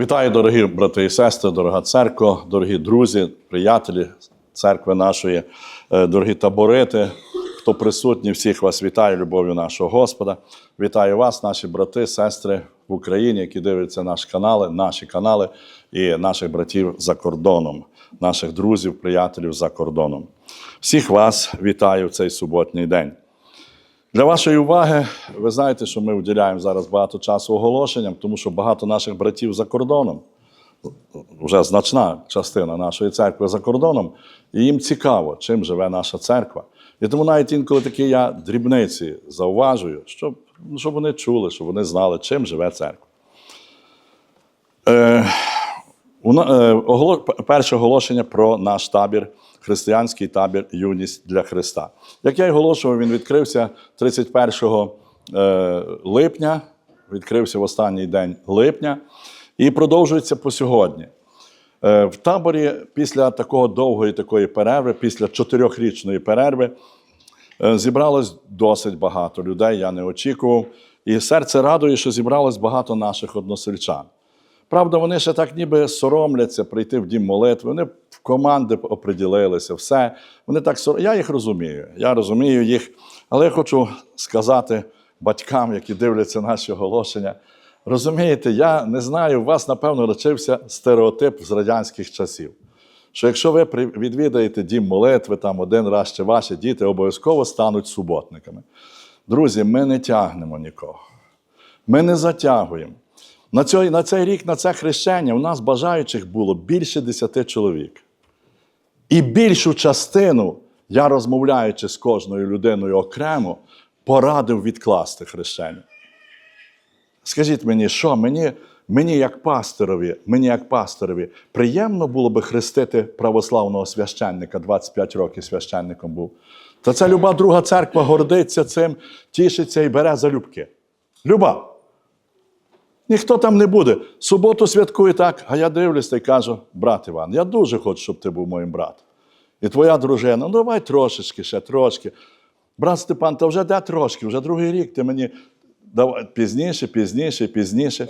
Вітаю, дорогі брати і сестри, дорога церква, дорогі друзі, приятелі церкви нашої, е, дорогі таборити, хто присутній, всіх вас вітаю любов'ю нашого Господа. Вітаю вас, наші брати, сестри в Україні, які дивляться наші канали, наші канали і наших братів за кордоном, наших друзів, приятелів за кордоном. Всіх вас вітаю в цей суботній день. Для вашої уваги, ви знаєте, що ми виділяємо зараз багато часу оголошенням, тому що багато наших братів за кордоном, вже значна частина нашої церкви за кордоном, і їм цікаво, чим живе наша церква. І тому навіть інколи такі я дрібниці зауважую, щоб, ну, щоб вони чули, щоб вони знали, чим живе церква. Е, у на- е, оголо- Перше оголошення про наш табір, християнський табір Юність для Христа. Як я й оголошував, він відкрився 31 е, липня, відкрився в останній день липня і продовжується по сьогодні. Е, В таборі після такого довгої такої перерви, після чотирьохрічної перерви, е, зібралось досить багато людей, я не очікував. І серце радує, що зібралось багато наших односельчан. Правда, вони ще так ніби соромляться прийти в дім молитви. Вони в команди оприділилися, все. Вони так сор... Я їх розумію, я розумію їх. Але я хочу сказати батькам, які дивляться наші оголошення. Розумієте, я не знаю, у вас, напевно, лишився стереотип з радянських часів. Що якщо ви відвідаєте дім молитви там один раз, чи ваші діти обов'язково стануть суботниками. Друзі, ми не тягнемо нікого. Ми не затягуємо. На цей, на цей рік, на це хрещення, у нас бажаючих було більше 10 чоловік. І більшу частину, я розмовляючи з кожною людиною окремо, порадив відкласти хрещення. Скажіть мені, що мені, мені як пасторові, мені як пасторові, приємно було би хрестити православного священника, 25 років священником був. Та це люба друга церква гордиться цим, тішиться і бере залюбки. Люба. Ніхто там не буде. Суботу святкує так, а я дивлюсь та й кажу, брат Іван, я дуже хочу, щоб ти був моїм братом. І твоя дружина, ну давай трошечки, ще трошки. Брат Степан, та вже де трошки, вже другий рік ти мені давай пізніше, пізніше, пізніше.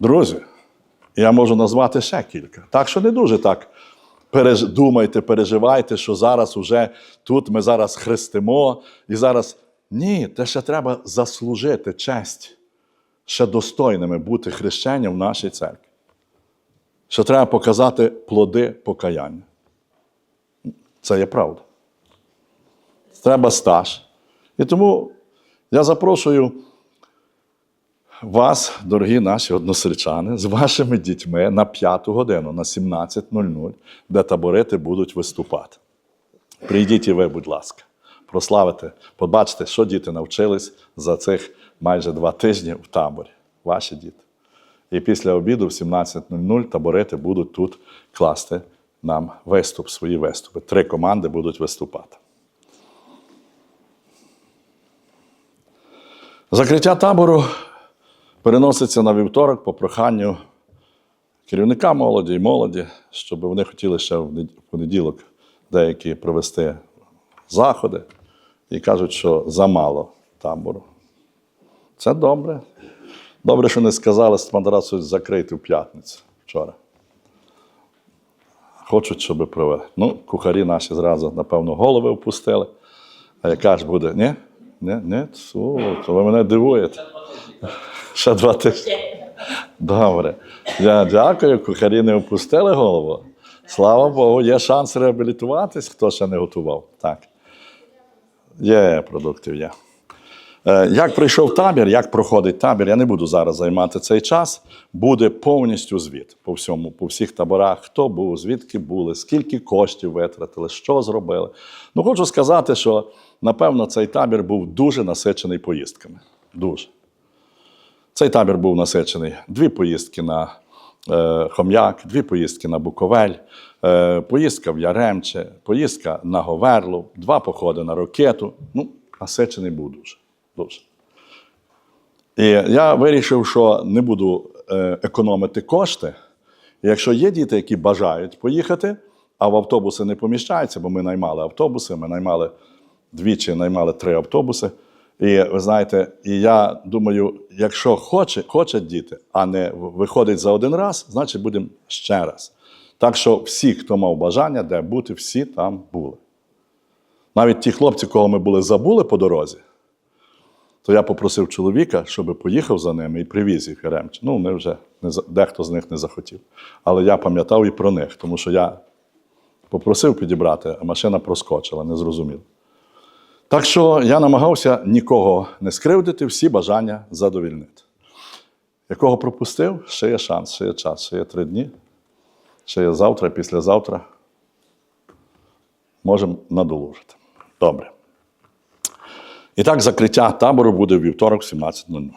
Друзі, я можу назвати ще кілька. Так що не дуже так думайте, переживайте, що зараз уже тут ми зараз хрестимо і зараз. Ні, те ще треба заслужити честь, ще достойними бути хрещенням в нашій церкві. Ще треба показати плоди покаяння. Це є правда. Треба стаж. І тому я запрошую вас, дорогі наші односельчани, з вашими дітьми на п'яту годину, на 17.00, де таборити будуть виступати. Прийдіть і ви, будь ласка, прославити, побачите, що діти навчились за цих майже два тижні в таборі. Ваші діти. І після обіду в 17.00 таборити будуть тут класти нам виступ, свої виступи. Три команди будуть виступати. Закриття табору переноситься на вівторок по проханню керівника молоді і молоді, щоб вони хотіли ще в понеділок деякі провести заходи і кажуть, що замало табору. Це добре. Добре, що не сказали Степандарасу закрити в п'ятницю вчора. Хочуть, щоб провели. Ну, кухарі наші зразу, напевно, голови впустили. А яка ж буде? Ні? Ні, ні, О, то ви мене дивуєте. Ще два тижні. Добре. Я дякую, кухарі не опустили голову. Слава Богу, є шанс реабілітуватись, хто ще не готував. Так. Є продуктив, є. Е, Як прийшов табір, як проходить табір, я не буду зараз займати цей час. Буде повністю звіт по всьому, по всіх таборах, хто був, звідки були, скільки коштів витратили, що зробили. Ну, хочу сказати, що напевно цей табір був дуже насичений поїздками. Дуже. Цей табір був насичений. Дві поїздки на Хом'як, дві поїздки на Буковель, е, поїздка в Яремче, поїздка на Говерлу, два походи на ракету. Ну, насичений був дуже. дуже. І я вирішив, що не буду е, економити кошти. Якщо є діти, які бажають поїхати, а в автобуси не поміщаються, бо ми наймали автобуси, ми наймали двічі, наймали три автобуси. І ви знаєте, і я думаю, якщо хоче, хочуть діти, а не виходить за один раз, значить будемо ще раз. Так що всі, хто мав бажання, де бути, всі там були. Навіть ті хлопці, кого ми були забули по дорозі, то я попросив чоловіка, щоб поїхав за ними і привіз їх Яремче. Ну, вони вже не, дехто з них не захотів. Але я пам'ятав і про них, тому що я попросив підібрати, а машина проскочила, не зрозумів. Так що я намагався нікого не скривдити, всі бажання задовільнити. Якого пропустив, ще є шанс, ще є час, ще є три дні, ще є завтра, післязавтра. Можемо надолужити. Добре. І так, закриття табору буде в вівторок в 17.00.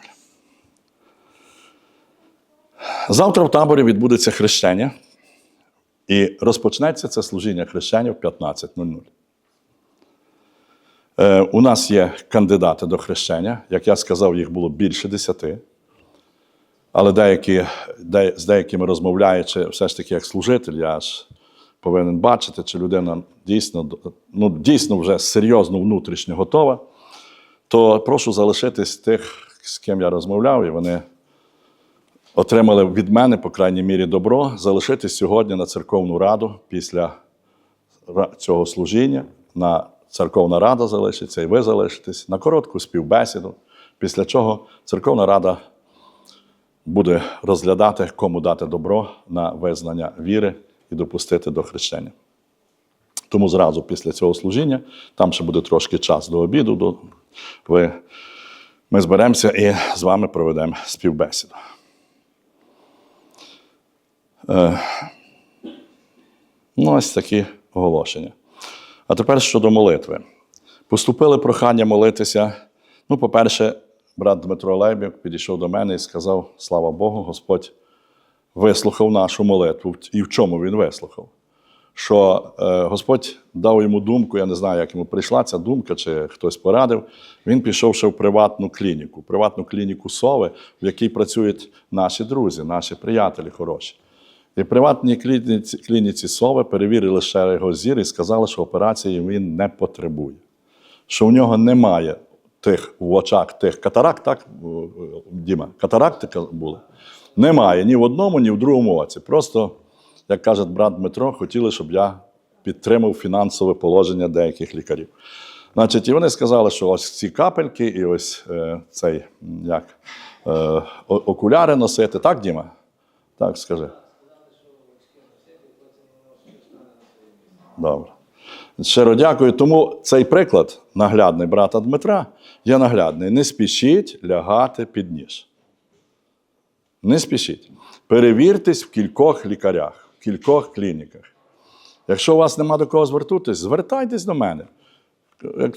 Завтра в таборі відбудеться хрещення, і розпочнеться це служіння хрещення в 15.00. Е, у нас є кандидати до хрещення. Як я сказав, їх було більше десяти. Але деякі, де, з деякими розмовляючи, все ж таки як служитель, я ж повинен бачити, чи людина дійсно, ну, дійсно вже серйозно внутрішньо готова, то прошу залишитись тих, з ким я розмовляв, і вони отримали від мене, по крайній мірі, добро, залишитись сьогодні на церковну раду після цього служіння. На церковна рада залишиться, і ви залишитесь на коротку співбесіду, після чого церковна рада буде розглядати, кому дати добро на визнання віри і допустити до хрещення. Тому зразу після цього служіння, там ще буде трошки час до обіду, до, ви, ми зберемося і з вами проведемо співбесіду. Е, ну, ось такі оголошення. А тепер щодо молитви. Поступили прохання молитися. Ну, по-перше, брат Дмитро Лейбік підійшов до мене і сказав: слава Богу, Господь вислухав нашу молитву. І в чому він вислухав? Що е, Господь дав йому думку, я не знаю, як йому прийшла ця думка, чи хтось порадив. Він пішов ще в приватну клініку, приватну клініку Сови, в якій працюють наші друзі, наші приятелі хороші. І приватній клініці, клініці Сови перевірили ще його зір і сказали, що операції він не потребує. Що в нього немає тих в очах тих катаракт, так, Діма, катаракти були? Немає ні в одному, ні в другому оці. Просто, як каже брат Дмитро, хотіли, щоб я підтримав фінансове положення деяких лікарів. Значить, і вони сказали, що ось ці капельки і ось е, цей як, е, окуляри носити. Так, Діма? Так, скажи. Добре. Щиро дякую. Тому цей приклад наглядний брата Дмитра є наглядний. Не спішіть лягати під ніж. Не спішіть. Перевіртесь в кількох лікарях, в кількох клініках. Якщо у вас нема до кого звернутися, звертайтесь до мене.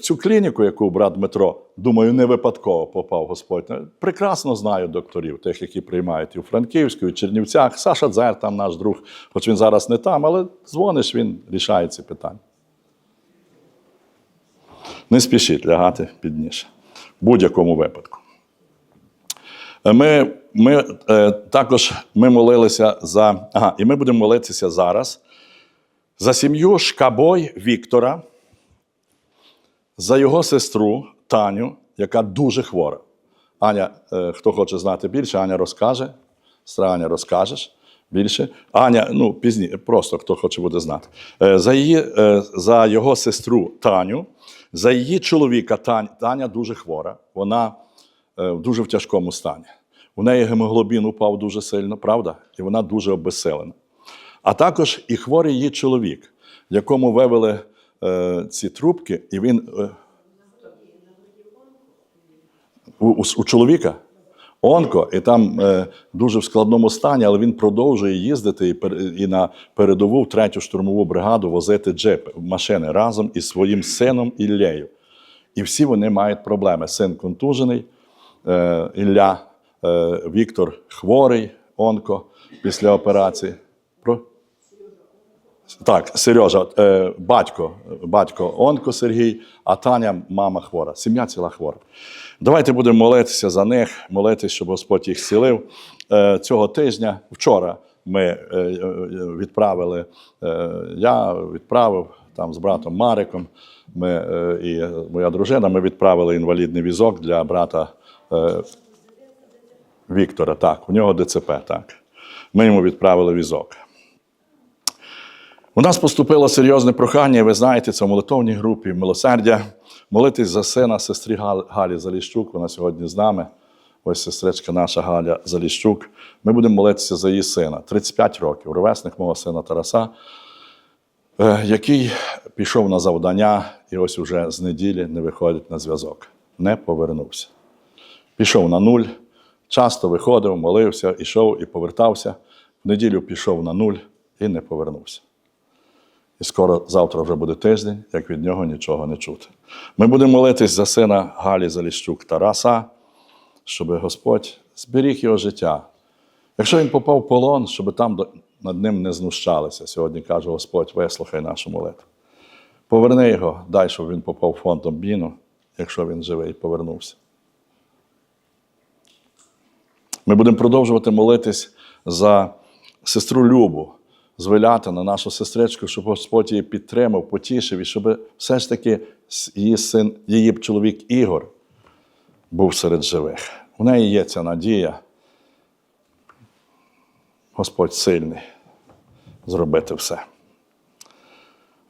Цю клініку, яку брат Дмитро, думаю, не випадково попав Господь. Прекрасно знаю докторів, тих, які приймають і в Франківську, і в Чернівцях. Саша Дзер, там наш друг, хоч він зараз не там, але дзвониш, він рішає ці питання. Не спішіть лягати під ніж. В будь-якому випадку. Ми, ми е, також ми молилися за. Ага, і ми будемо молитися зараз за сім'ю Шкабой Віктора, за його сестру Таню, яка дуже хвора. Аня, е, хто хоче знати більше, Аня розкаже. Сестра Аня, розкажеш більше. Аня, ну пізніше, просто хто хоче буде знати. Е, За, її, е, за його сестру Таню, за її чоловіка Тань, Таня дуже хвора. Вона в дуже в тяжкому стані. У неї гемоглобін упав дуже сильно, правда? І вона дуже обезсилена. А також і хворий її чоловік, якому вивели е, ці трубки, і він. Е, у, у, у чоловіка онко, і там е, дуже в складному стані, але він продовжує їздити і, пер- і на передову в третю штурмову бригаду возити джип, машини разом із своїм сином Іллею. І всі вони мають проблеми. Син контужений, е, Ілля, е, Віктор хворий, онко після операції. Так, Сережа, е, батько, батько онко Сергій, а Таня мама хвора. Сім'я ціла хвора. Давайте будемо молитися за них, молитися, щоб Господь їх зцілив. Е, цього тижня, вчора ми е, е, відправили, е, я відправив там з братом Мариком. Ми, е, і моя дружина, ми відправили інвалідний візок для брата е, Віктора. Так, у нього ДЦП, так. Ми йому відправили візок. У нас поступило серйозне прохання, ви знаєте, це в молитовній групі милосердя. Молитись за сина сестри Галі Заліщук. Вона сьогодні з нами. Ось сестричка наша Галя Заліщук. Ми будемо молитися за її сина. 35 років, ровесник мого сина Тараса, е, який пішов на завдання і ось уже з неділі не виходить на зв'язок. Не повернувся. Пішов на нуль, часто виходив, молився, ішов і повертався. В неділю пішов на нуль і не повернувся. І скоро завтра вже буде тиждень, як від нього нічого не чути. Ми будемо молитись за сина Галі Заліщук Тараса, щоб Господь зберіг його життя. Якщо він попав в полон, щоб там над ним не знущалися. Сьогодні каже Господь, вислухай нашу молитву. Поверни його, дай, щоб він попав в фонд обміну, якщо він живий повернувся. Ми будемо продовжувати молитись за сестру Любу з Велятина, нашу сестричку, щоб Господь її підтримав, потішив, і щоб все ж таки її син, її чоловік Ігор був серед живих. У неї є ця надія. Господь сильний зробити все.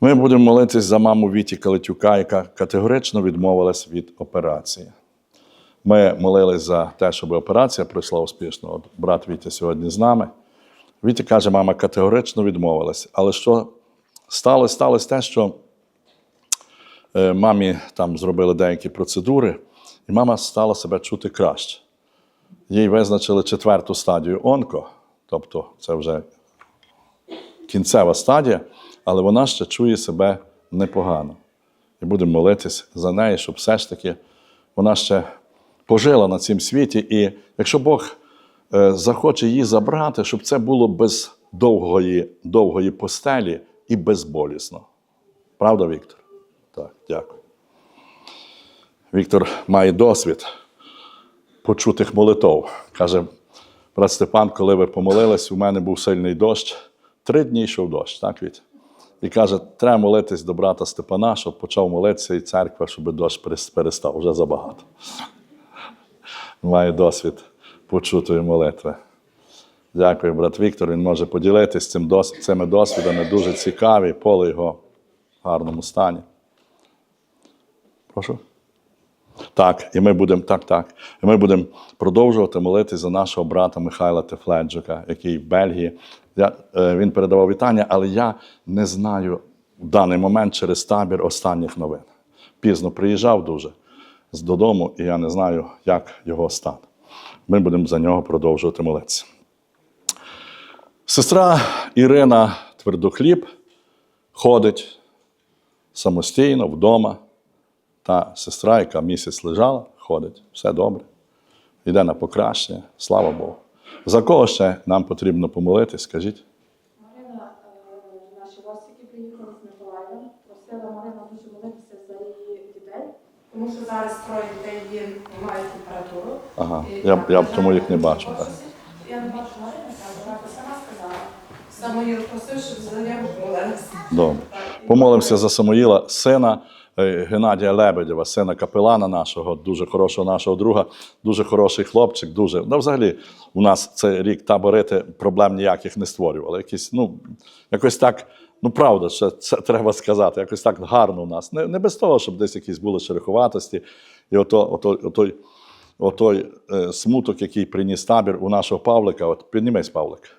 Ми будемо молитись за маму Віті Калитюка, яка категорично відмовилась від операції. Ми молились за те, щоб операція пройшла успішно. От брат Вітя сьогодні з нами. Вітя каже, мама категорично відмовилась. Але що сталося? Сталося те, що е, мамі там зробили деякі процедури, і мама стала себе чути краще. Їй визначили четверту стадію онко, тобто це вже кінцева стадія, але вона ще чує себе непогано. І будемо молитись за неї, щоб все ж таки вона ще пожила на цім світі. І якщо Бог захоче її забрати, щоб це було без довгої, довгої постелі і безболісно. Правда, Віктор? Так, дякую. Віктор має досвід почутих молитов. Каже, брат Степан, коли ви помолились, у мене був сильний дощ. Три дні йшов дощ, так Віть? І каже, треба молитись до брата Степана, щоб почав молитися і церква, щоб дощ перестав. Вже забагато. Має досвід почутої молитви. Дякую, брат Віктор. Він може поділитися цим цими досвідами. Дуже цікаві, поле його в гарному стані. Прошу. Так, і ми будемо так, так. І ми будемо продовжувати молитись за нашого брата Михайла Тефледжика, який в Бельгії. Я, е, він передавав вітання, але я не знаю в даний момент через табір останніх новин. Пізно приїжджав дуже з додому, і я не знаю, як його стан. Ми будемо за нього продовжувати молитися. Сестра Ірина Твердохліб ходить самостійно вдома. Та сестра, яка місяць лежала, ходить, все добре. Йде на покращення, слава Богу. За кого ще нам потрібно помолитись, скажіть? Марина, е, наші гості, які приїхали з Миколаєва, просила Марина дуже молитися за її дітей, тому що зараз троє дітей є, мають температуру. Ага, І я, я на тому їх не бачу. Так. Я не бачу Марини, так, вона сама сказала. Самоїл просив, щоб за нього молилися. Добре. Помолимося за Самуїла, сина е, Геннадія Лебедєва, сина капелана нашого, дуже хорошого нашого друга, дуже хороший хлопчик. Дуже. Ну, взагалі, у нас цей рік таборити проблем ніяких не створювали. Якісь, ну, якось так, ну правда, це, це треба сказати, якось так гарно у нас. Не, не без того, щоб десь якісь були шероховатості. І ото, ото, отой, отой е, смуток, який приніс табір у нашого Павлика, от піднімись, Павлик.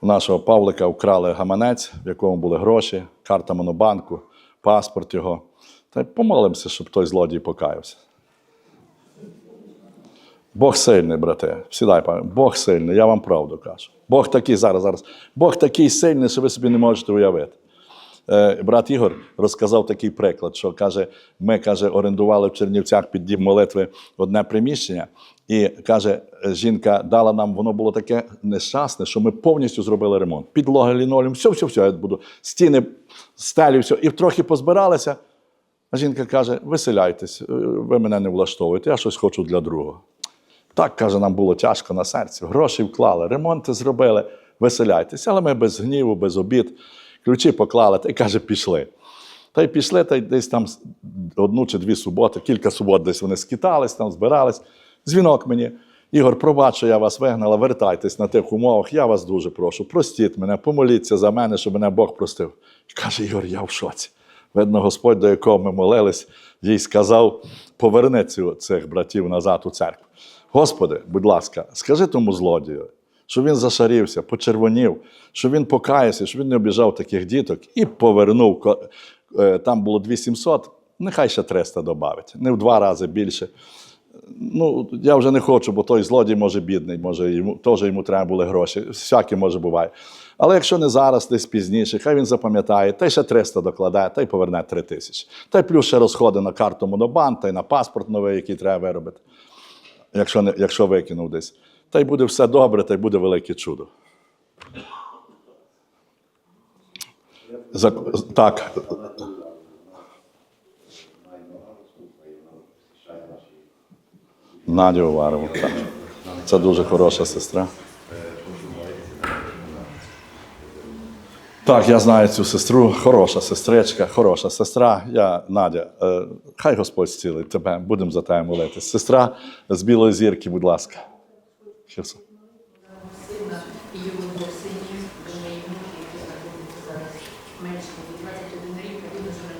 У нашого Павлика вкрали гаманець, в якому були гроші, карта Монобанку, паспорт його. Та й помолимося, щоб той злодій покаявся. Бог сильний, брате. Сідай, пане. Бог сильний, я вам правду кажу. Бог такий зараз, зараз. Бог такий сильний, що ви собі не можете уявити. Е, брат Ігор розказав такий приклад, що каже, ми каже, орендували в Чернівцях під дім молитви одне приміщення, і каже, жінка дала нам, воно було таке нещасне, що ми повністю зробили ремонт. Підлога, лінолеум, все, все, все, я буду стіни, стелі, все. І трохи позбиралися. А жінка каже: виселяйтесь, е, ви мене не влаштовуєте, я щось хочу для другого. Так, каже, нам було тяжко на серці. Гроші вклали, ремонти зробили, веселяйтеся, але ми без гніву, без обід. ключі поклали, та й каже, пішли. Та й пішли, та й десь там одну чи дві суботи, кілька субот десь вони скитались, там збирались. Дзвінок мені. Ігор, пробач, що я вас вигнала, вертайтесь на тих умовах, я вас дуже прошу, простіть мене, помоліться за мене, щоб мене Бог простив. І каже, Ігор, я в шоці. Видно, Господь, до якого ми молились, їй сказав: поверни цих братів назад у церкву. Господи, будь ласка, скажи тому злодію, щоб він зашарівся, почервонів, щоб він покаявся, щоб він не обіжав таких діток і повернув. Е, Там було 2700, нехай ще 300 додавить, не в два рази більше. Ну, я вже не хочу, бо той злодій може бідний, може йому теж йому треба були гроші. Всяке може буває. Але якщо не зараз, десь пізніше, хай він запам'ятає, та й ще 300 докладає, та й поверне 3 тисячі. Та й плюс ще розходи на карту Монобан, та й на паспорт новий, який треба виробити, якщо, не, якщо викинув десь. Та й буде все добре, та й буде велике чудо. За, так. Надя Уварова, Так. Це дуже хороша сестра. Так, я знаю цю сестру, хороша сестричка, хороша сестра. Я, Надя, е, хай Господь зцілить тебе, будемо за тебе молитись. Сестра з білої зірки, будь ласка. Сина і його двох синів, вже йому, які знаходяться зараз менше 21 рік, а він уже на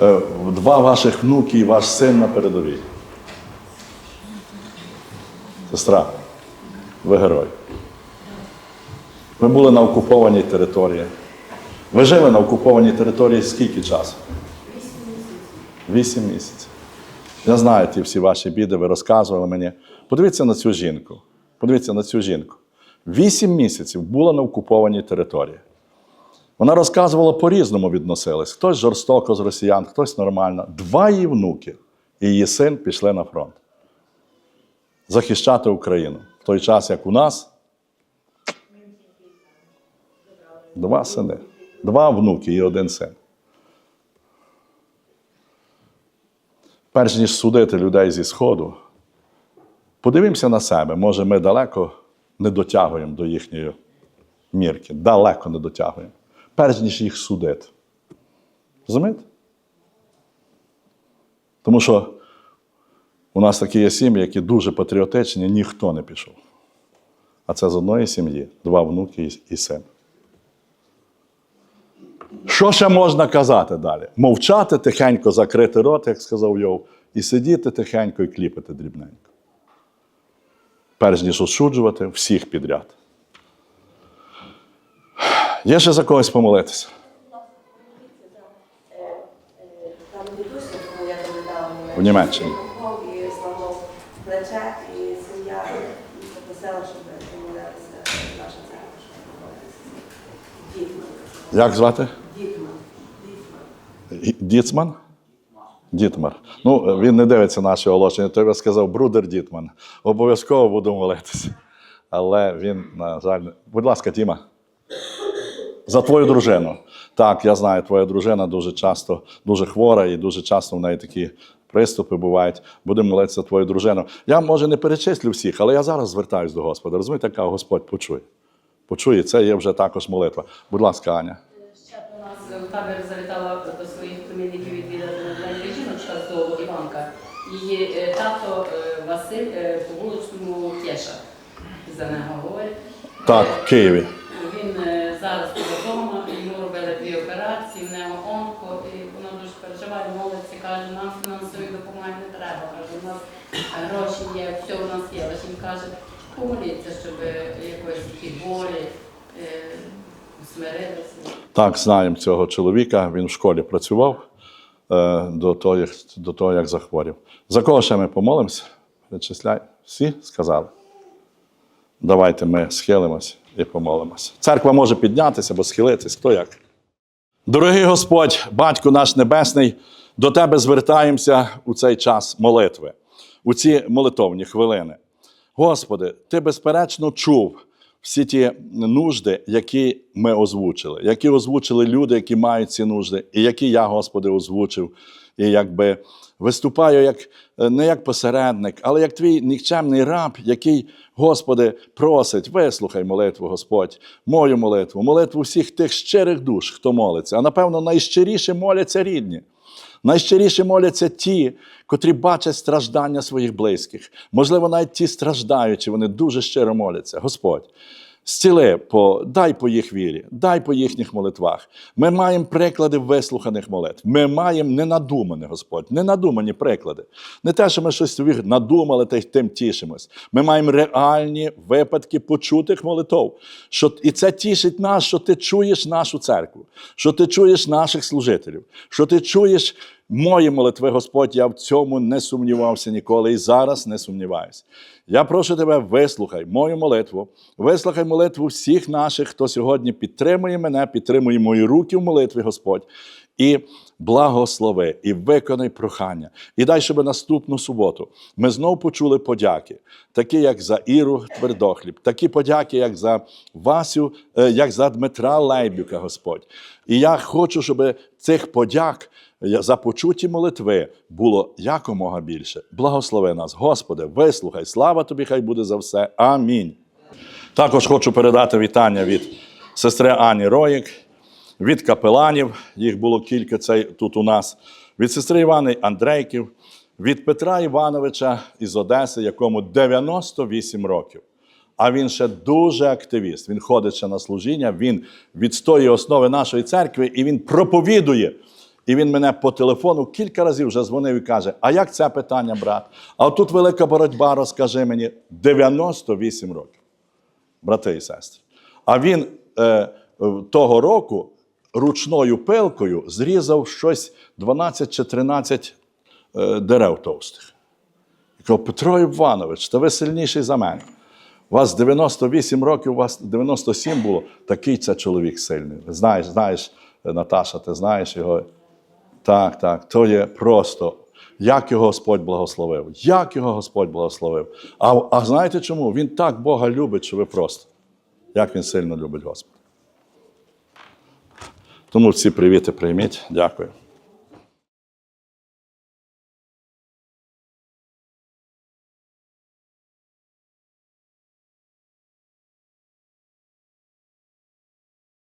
передовій. Е, Два ваших внуки і ваш син на передовій. Сестра, ви герой. Ви були на окупованій території. Ви жили на окупованій території скільки часу? Вісім місяців. Я знаю ті всі ваші біди, ви розказували мені. Подивіться на цю жінку. Подивіться на цю жінку. Вісім місяців була на окупованій території. Вона розказувала по-різному відносились. Хтось жорстоко з росіян, хтось нормально. Два її внуки і її син пішли на фронт. Захищати Україну. В той час, як у нас. Два сини. Два внуки і один син. Перш ніж судити людей зі Сходу, подивимося на себе. Може, ми далеко не дотягуємо до їхньої мірки, далеко не дотягуємо, перш ніж їх судити. Розумієте? Тому що у нас такі є сім'ї, які дуже патріотичні, ніхто не пішов. А це з одної сім'ї, два внуки і син. Що ще можна казати далі? Мовчати тихенько, закрити рот, як сказав Йов, і сидіти тихенько і кліпати дрібненько. Перш ніж осуджувати всіх підряд. Є ще за когось помолитися? В Німеччині. і зламав плече, і сім'я попросила, щоб помолилися наша церква, щоб помолилися. Дітман. Як звати? Дітман. Дітман. Діцман? Дітмар. Ну, він не дивиться наші оголошення, то я сказав Брудер Дітман. Обов'язково буду молитися. Але він, на жаль, будь ласка, Тіма. За твою дружину. Так, я знаю, твоя дружина дуже часто дуже хвора і дуже часто в неї такі приступи бувають. Будемо молитися за твою дружину. Я, може, не перечислю всіх, але я зараз звертаюся до Господа. Розумієте, яка Господь почує. Почує, це є вже також молитва. Будь ласка, Аня. Табір завітала до своїх племінників відвідати маленька жіночка з того Іванка. Її е, тато е, Василь е, по вуличному Кеша. За нього говорить. Так, в Києві. Він зараз вдома, йому робили дві операції, в нього онко, і вона дуже переживає, молиться, каже, нам фінансової допомоги не треба. Каже, у нас гроші є, все у нас є. Але він каже, помоліться, щоб якось ті болі смирилися. Так, знаємо цього чоловіка. Він в школі працював е, до, того, як, до того, як захворів. За кого ще ми помолимося? Перечисляй. Всі сказали. Давайте ми схилимось і помолимося. Церква може піднятися або схилитись, хто як. Дорогий Господь, Батько наш Небесний, до Тебе звертаємося у цей час молитви, у ці молитовні хвилини. Господи, Ти безперечно чув всі ті нужди, які ми озвучили, які озвучили люди, які мають ці нужди, і які я, Господи, озвучив. І якби виступаю як, е, не як посередник, але як твій нікчемний раб, який, Господи, просить, вислухай молитву, Господь, мою молитву, молитву всіх тих щирих душ, хто молиться. А напевно, найщиріше моляться рідні. Найщиріше моляться ті, котрі бачать страждання своїх близьких. Можливо, навіть ті страждаючі, вони дуже щиро моляться. Господь, зціли, по, дай по їх вірі, дай по їхніх молитвах. Ми маємо приклади вислуханих молитв. Ми маємо ненадумані, Господь, ненадумані приклади. Не те, що ми щось надумали та й тим тішимось. Ми маємо реальні випадки почутих молитв. Що, і це тішить нас, що ти чуєш нашу церкву, що ти чуєш наших служителів, що ти чуєш мої молитви, Господь. Я в цьому не сумнівався ніколи і зараз не сумніваюся. Я прошу тебе, вислухай мою молитву, вислухай молитву всіх наших, хто сьогодні підтримує мене, підтримує мої руки в молитві, Господь. І благослови, і виконай прохання. І дай, щоб наступну суботу ми знов почули подяки, такі, як за Іру Твердохліб, такі подяки, як за Васю, е, як за Дмитра Лейбюка, Господь. І я хочу, щоб цих подяк е, за почуті молитви було якомога більше. Благослови нас, Господи, вислухай, слава тобі, хай буде за все. Амінь. Також хочу передати вітання від сестри Ані Роїк, від капеланів, їх було кілька цей, тут у нас, від сестри Івани Андрейків, від Петра Івановича із Одеси, якому 98 років. А він ще дуже активіст. Він ходить ще на служіння, він відстоює основи нашої церкви і він проповідує. І він мене по телефону кілька разів вже дзвонив і каже: А як це питання, брат? А тут велика боротьба, розкажи мені 98 років брати і сестри. А він е, того року ручною пилкою зрізав щось 12 чи 13 е, дерев товстих. І кажу, Петро Іванович, та ви сильніший за мене. У вас 98 років, у вас 97 було. Такий це чоловік сильний. Знаєш, знаєш, е, Наташа, ти знаєш його. Так, так, то є просто. Як його Господь благословив? Як його Господь благословив? А, а знаєте чому? Він так Бога любить, що ви просто. Як він сильно любить Господа. Тому всі привіти прийміть. Дякую.